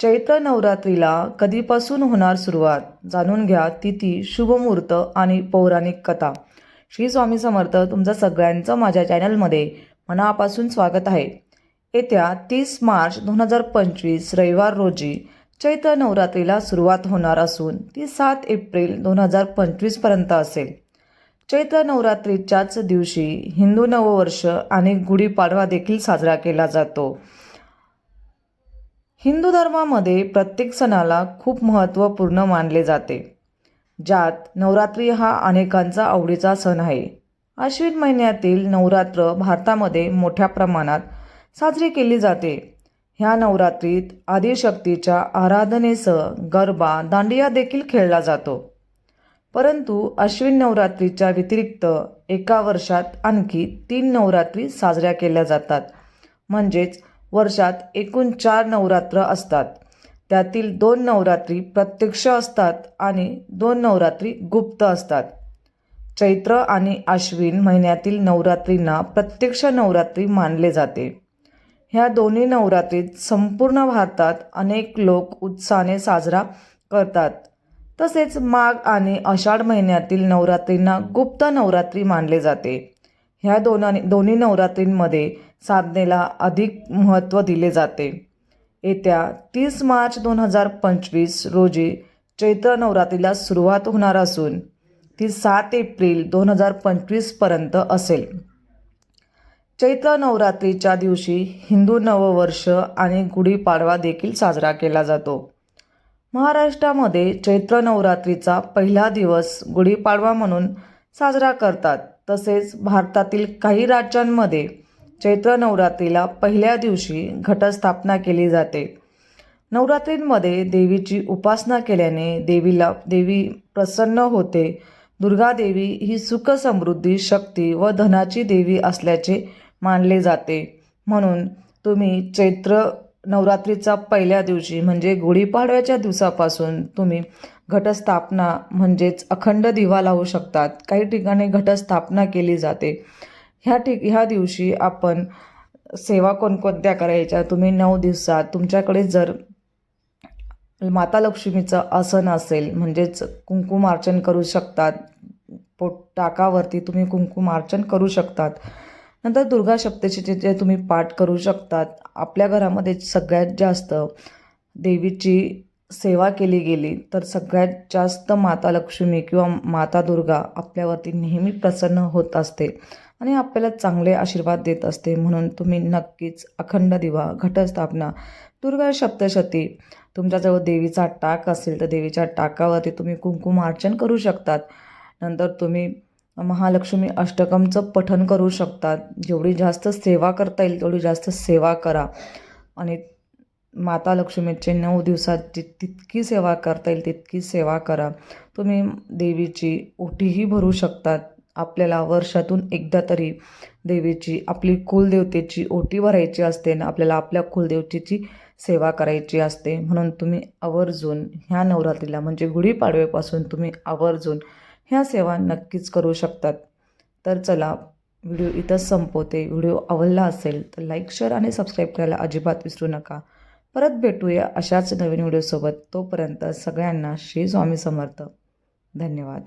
चैत्र नवरात्रीला कधीपासून होणार सुरुवात? जाणून घ्या तिथी शुभमुहूर्त आणि पौराणिक कथा. श्री स्वामी समर्थ तुमचं सगळ्यांचं माझ्या चॅनलमध्ये मनापासून स्वागत आहे. येत्या तीस मार्च दोन हजार पंचवीस रविवार रोजी चैत्र नवरात्रीला सुरुवात होणार असून ती सात एप्रिल दोन हजार पंचवीसपर्यंत असेल. चैत्र नवरात्रीच्याच दिवशी हिंदू नववर्ष आणि गुढीपाडवा देखील साजरा केला जातो. हिंदू धर्मामध्ये प्रत्येक सणाला खूप महत्त्वपूर्ण मानले जाते. ज्यात नवरात्री हा अनेकांचा आवडीचा सण आहे. आश्विन महिन्यातील नवरात्र भारतामध्ये मोठ्या प्रमाणात साजरी केली जाते. ह्या नवरात्रीत आदिशक्तीच्या आराधनेसह गरबा दांडिया देखील खेळला जातो. परंतु अश्विन नवरात्रीच्या व्यतिरिक्त एका वर्षात आणखी तीन नवरात्री साजऱ्या केल्या जातात. म्हणजेच वर्षात एकूण चार नवरात्र असतात. त्यातील दोन नवरात्री प्रत्यक्ष असतात आणि दोन नवरात्री गुप्त असतात. चैत्र आणि आश्विन महिन्यातील नवरात्रींना प्रत्यक्ष नवरात्री मानले जाते. ह्या दोन्ही नवरात्रीत संपूर्ण भारतात अनेक लोक उत्साहाने साजरा करतात. तसेच माघ आणि आषाढ महिन्यातील नवरात्रींना गुप्त नवरात्री मानले जाते. ह्या दोन दोन्ही नवरात्रींमध्ये साधनेला अधिक महत्त्व दिले जाते. येत्या तीस मार्च दोन हजार पंचवीस रोजी चैत्र नवरात्रीला सुरुवात होणार असून ती सात एप्रिल दोन हजार पंचवीसपर्यंत असेल. चैत्र नवरात्रीच्या दिवशी हिंदू नववर्ष आणि गुढीपाडवा देखील साजरा केला जातो. महाराष्ट्रामध्ये चैत्र नवरात्रीचा पहिला दिवस गुढीपाडवा म्हणून साजरा करतात. तसेच भारतातील काही राज्यांमध्ये चैत्र नवरात्रीला पहिल्या दिवशी घटस्थापना केली जाते. नवरात्रींमध्ये देवीची उपासना केल्याने देवीला देवी प्रसन्न होते. दुर्गा देवी ही सुख समृद्धी शक्ती व धनाची देवी असल्याचे मानले जाते. म्हणून तुम्ही चैत्र नवरात्रीचा पहिल्या दिवशी म्हणजे गुढीपाडव्याच्या दिवसापासून तुम्ही घटस्थापना म्हणजेच अखंड दिवा लावू शकतात. काही ठिकाणी घटस्थापना केली जाते. ह्या ठिक ह्या दिवशी आपण सेवा कोणकोणत्या करायच्या? तुम्ही नऊ दिवसात तुमच्याकडे जर माता लक्ष्मीचं आसन असेल म्हणजेच कुंकुमार्चन करू शकतात पोट टाकावरती तुम्ही कुंकुमार्चन करू शकतात. नंतर दुर्गा सप्तशीचे जे तुम्ही पाठ करू शकतात आपल्या घरामध्ये सगळ्यात जास्त देवीची सेवा केली गेली तर सगळ्यात जास्त माता लक्ष्मी किंवा माता दुर्गा आपल्यावरती नेहमी प्रसन्न होत असते. आणि आपल्याला चांगले आशीर्वाद देत असते. म्हणून तुम्ही नक्कीच अखंड दिवा घटस्थापना दुर्गा सप्तशती तुमच्याजवळ देवीचा टाक असेल तर देवीच्या टाकावरती तुम्ही कुंकुमार्चन करू शकतात. नंतर तुम्ही महालक्ष्मी अष्टकमचं पठन करू शकतात. जेवढी जास्त सेवा करता येईल तेवढी जास्त सेवा करा. आणि माता लक्ष्मीचे नऊ दिवसात जी तितकी सेवा करता येईल तितकी सेवा करा. तुम्ही देवीची ओटीही भरू शकतात. आपल्याला वर्षातून एकदा तरी देवीची आपली कुलदेवतेची ओटी भरायची असते ना आपल्याला आपल्या कुलदेवतेची सेवा करायची असते. म्हणून तुम्ही आवर्जून ह्या नवरात्रीला म्हणजे गुढीपाडव्यापासून तुम्ही आवर्जून ह्या सेवा नक्कीच करू शकतात. तर चला व्हिडिओ इथंच संपवते. व्हिडिओ आवडला असेल तर लाईक शेअर आणि सबस्क्राईब करायला अजिबात विसरू नका. परत भेटूया अशाच नवीन व्हिडिओसोबत. तोपर्यंत सगळ्यांना श्री स्वामी समर्थ. धन्यवाद.